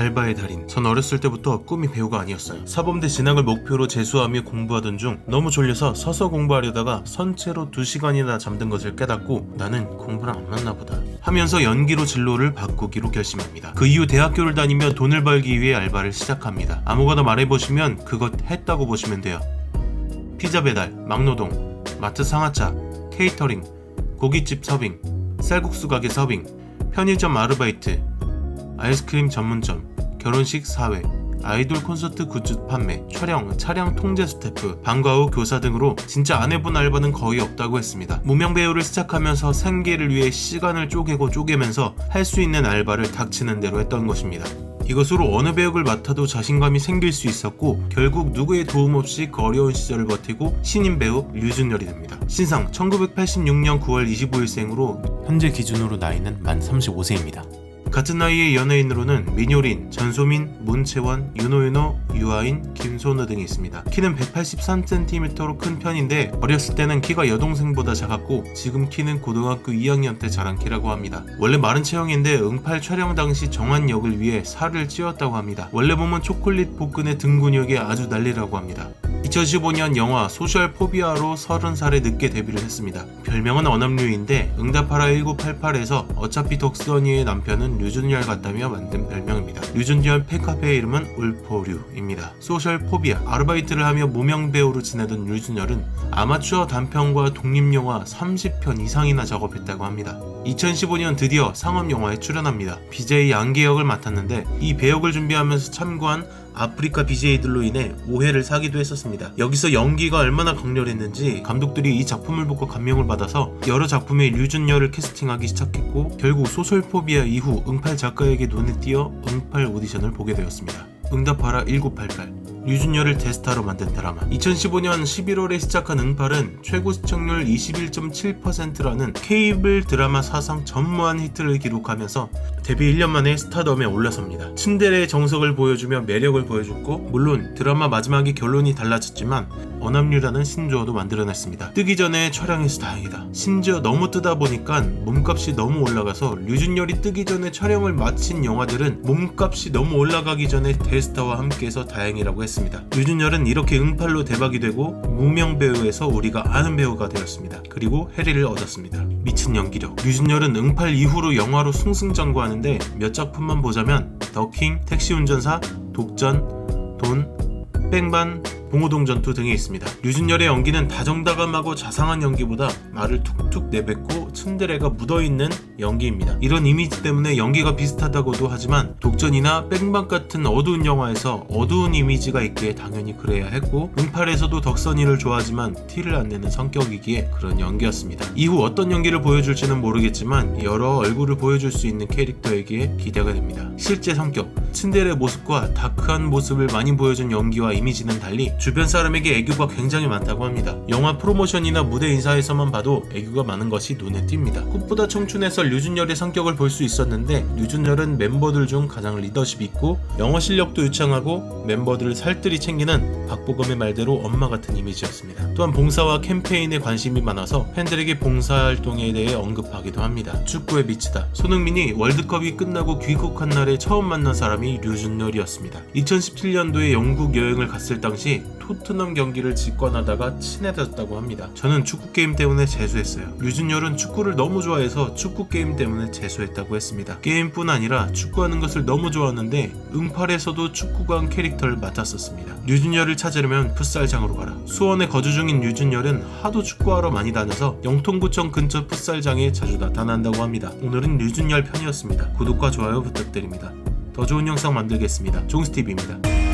알바의 달인. 전 어렸을 때부터 꿈이 배우가 아니었어요. 사범대 진학을 목표로 재수하며 공부하던 중 너무 졸려서 서서 공부하려다가 선체로 2시간이나 잠든 것을 깨닫고 나는 공부랑 안 맞나 보다 하면서 연기로 진로를 바꾸기로 결심합니다. 그 이후 대학교를 다니며 돈을 벌기 위해 알바를 시작합니다. 아무거나 말해보시면 그것 했다고 보시면 돼요. 피자 배달, 막노동, 마트 상하차, 케이터링, 고깃집 서빙, 쌀국수 가게 서빙, 편의점 아르바이트, 아이스크림 전문점, 결혼식 사회, 아이돌 콘서트 굿즈 판매, 촬영, 차량 통제 스태프, 방과 후 교사 등으로 진짜 안 해본 알바는 거의 없다고 했습니다. 무명 배우를 시작하면서 생계를 위해 시간을 쪼개고 쪼개면서 할 수 있는 알바를 닥치는 대로 했던 것입니다. 이것으로 어느 배역을 맡아도 자신감이 생길 수 있었고 결국 누구의 도움 없이 그 어려운 시절을 버티고 신인 배우 류준열이 됩니다. 신상 1986년 9월 25일생으로 현재 기준으로 나이는 만 35세입니다. 같은 나이의 연예인으로는 민효린, 전소민, 문채원, 윤호윤호, 유아인, 김소느 등이 있습니다. 키는 183cm로 큰 편인데 어렸을 때는 키가 여동생보다 작았고 지금 키는 고등학교 2학년 때 자란 키라고 합니다. 원래 마른 체형인데 응팔 촬영 당시 정한 역을 위해 살을 찌웠다고 합니다. 원래 몸은 초콜릿 복근의 등 근육에 아주 난리라고 합니다. 2015년 영화 소셜 포비아로 30살에 늦게 데뷔를 했습니다. 별명은 어남류인데 응답하라 1988에서 어차피 덕선이의 남편은 류준열 같다며 만든 별명입니다. 류준열 팬카페의 이름은 울포류입니다. 소셜 포비아 아르바이트를 하며 무명 배우로 지내던 류준열은 아마추어 단편과 독립영화 30편 이상이나 작업했다고 합니다. 2015년 드디어 상업 영화에 출연합니다. BJ 양계 역을 맡았는데 이 배역을 준비하면서 참고한 아프리카 BJ들로 인해 오해를 사기도 했었습니다. 여기서 연기가 얼마나 강렬했는지 감독들이 이 작품을 보고 감명을 받아서 여러 작품에 류준열을 캐스팅하기 시작했고 결국 소셜포비아 이후 응팔 작가에게 눈에 띄어 응팔 오디션을 보게 되었습니다. 응답하라 1988 류준열을 대스타로 만든 드라마 2015년 11월에 시작한 응팔은 최고 시청률 21.7%라는 케이블 드라마 사상 전무한 히트를 기록하면서 데뷔 1년 만에 스타덤에 올라섭니다. 츤데레의 정석을 보여주며 매력을 보여줬고 물론 드라마 마지막에 결론이 달라졌지만 어남류라는 신조어도 만들어냈습니다. 뜨기 전에 촬영해서 다행이다. 심지어 너무 뜨다 보니까 몸값이 너무 올라가서 류준열이 뜨기 전에 촬영을 마친 영화들은 몸값이 너무 올라가기 전에 대스타와 함께해서 다행이라고 했습니다. 류준열은 이렇게 응팔로 대박이 되고 무명 배우에서 우리가 아는 배우가 되었습니다. 그리고 해리를 얻었습니다. 미친 연기력. 류준열은 응팔 이후로 영화로 승승장구하는데 몇 작품만 보자면 더킹, 택시 운전사, 독전, 돈, 뺑반, 봉호동 전투 등이 있습니다. 류준열의 연기는 다정다감하고 자상한 연기보다 말을 툭툭 내뱉고 츤데레가 묻어있는 연기입니다. 이런 이미지 때문에 연기가 비슷하다고도 하지만 독전이나 뺑반 같은 어두운 영화에서 어두운 이미지가 있기에 당연히 그래야 했고 응팔에서도 덕선이를 좋아하지만 티를 안 내는 성격이기에 그런 연기였습니다. 이후 어떤 연기를 보여줄지는 모르겠지만 여러 얼굴을 보여줄 수 있는 캐릭터이기에 기대가 됩니다. 실제 성격, 츤데레 모습과 다크한 모습을 많이 보여준 연기와 이미지는 달리 주변 사람에게 애교가 굉장히 많다고 합니다. 영화 프로모션이나 무대 인사에서만 봐도 애교가 많은 것이 눈에 띕니다. 꽃보다 청춘에서 류준열의 성격을 볼 수 있었는데 류준열은 멤버들 중 가장 리더십 있고 영어 실력도 유창하고 멤버들을 살뜰히 챙기는 박보검의 말대로 엄마 같은 이미지였습니다. 또한 봉사와 캠페인에 관심이 많아서 팬들에게 봉사활동에 대해 언급하기도 합니다. 축구에 미치다. 손흥민이 월드컵이 끝나고 귀국한 날에 처음 만난 사람이 류준열이었습니다. 2017년도에 영국 여행을 갔을 당시 토트넘 경기를 직관하다가 친해졌다고 합니다. 저는 축구 게임 때문에 재수했어요. 류준열은 축구를 너무 좋아해서 축구 게임 때문에 재수했다고 했습니다. 게임뿐 아니라 축구하는 것을 너무 좋아하는데 응팔에서도 축구관 캐릭터를 맡았었습니다. 류준열을 찾으려면 풋살장으로 가라. 수원에 거주 중인 류준열은 하도 축구하러 많이 다녀서 영통구청 근처 풋살장에 자주 나타난다고 합니다. 오늘은 류준열 편이었습니다. 구독과 좋아요 부탁드립니다. 더 좋은 영상 만들겠습니다. 종스TV입니다.